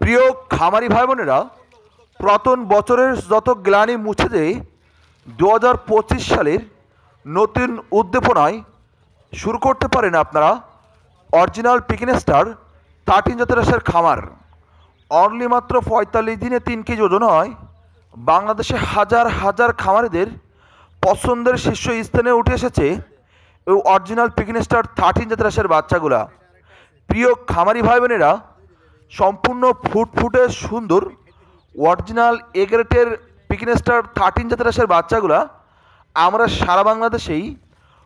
প্রিয় খামারি ভাই বোনেরা পুরাতন বছরের যত গ্লানি মুছে দিয়ে দু হাজার পঁচিশ সালের নতুন উদ্দীপনায় শুরু করতে পারেন আপনারা অরিজিনাল পিকিন স্টার থার্টিন জাতের খামার। অনলি মাত্র পঁয়তাল্লিশ দিনে তিন কেজি ওজন হয়। বাংলাদেশে হাজার হাজার খামারিদের পছন্দের শীর্ষ স্থানে উঠে এসেছে এই অরিজিনাল পিকিন স্টার থার্টিন জাতের বাচ্চাগুলা। প্রিয় খামারি ভাই বোনেরা সম্পূর্ণ ফুটফুটে সুন্দর অরিজিনাল এগ্রেটের পিকিন স্টার থার্টিন জাতের হাঁসের বাচ্চাগুলা আমরা সারা বাংলাদেশেই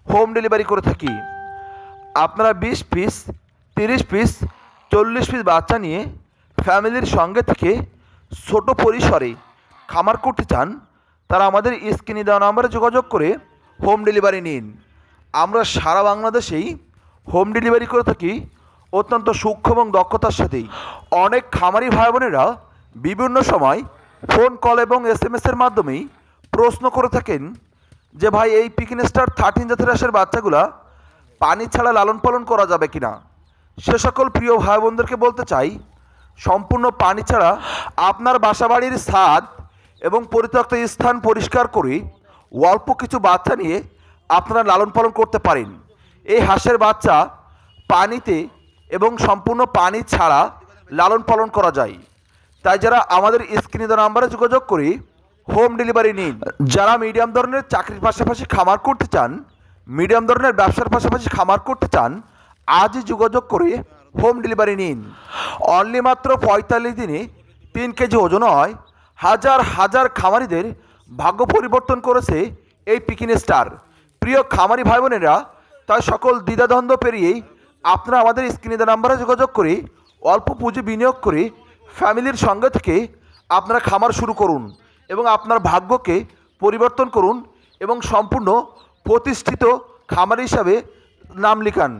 হোম ডেলিভারি করে থাকি। আপনারা বিশ পিস তিরিশ পিস চল্লিশ পিস বাচ্চা নিয়ে ফ্যামিলির সঙ্গে থেকে ছোট পরিসরে খামার করতে চান, তারা আমাদের স্ক্রিনে দেওয়া নাম্বারে যোগাযোগ করে হোম ডেলিভারি নিন। আমরা সারা বাংলাদেশেই হোম ডেলিভারি করে থাকি। অত্যন্ত সূক্ষ্ম এবং দক্ষতার সাথেই। অনেক খামারি ভাই বোনেরা বিভিন্ন সময় ফোন কল এবং এস এম এসের মাধ্যমেই প্রশ্ন করে থাকেন যে, ভাই, এই পিকিন স্টার থার্টিন জাতের হাঁসের বাচ্চাগুলা পানি ছাড়া লালন পালন করা যাবে কিনা? সে সকল প্রিয় ভাই বোনদেরকে বলতে চাই, সম্পূর্ণ পানি ছাড়া আপনার বাসাবাড়ির ছাদ এবং পরিত্যক্ত স্থান পরিষ্কার করে অল্প কিছু বাচ্চা নিয়ে আপনারা লালন পালন করতে পারেন। এই হাঁসের বাচ্চা পানিতে এবং সম্পূর্ণ পানি ছাড়া লালন পালন করা যায়। তাই যারা আমাদের স্ক্রিনে দেওয়া নাম্বারে যোগাযোগ করে, হোম ডেলিভারি নিন। যারা মিডিয়াম ধরনের চাকরির পাশাপাশি খামার করতে চান, মিডিয়াম ধরনের ব্যবসার পাশাপাশি খামার করতে চান, আজই যোগাযোগ করে হোম ডেলিভারি নিন। অনলি মাত্র পঁয়তাল্লিশ দিনে তিন কেজি ওজন হয়। হাজার হাজার খামারিদের ভাগ্য পরিবর্তন করেছে এই পিকিন স্টার। প্রিয় খামারি ভাই বোনেরা তাই সকল দ্বিধাদ্বন্দ্ব পেরিয়েই আপনারা আমাদের স্ক্রিনে দেওয়া নাম্বারে যোগাযোগ করে অল্প পুঁজি বিনিয়োগ করে ফ্যামিলির সঙ্গে থেকে আপনারা খামার শুরু করুন এবং আপনার ভাগ্যকে পরিবর্তন করুন এবং সম্পূর্ণ প্রতিষ্ঠিত খামার হিসাবে নাম লিখান।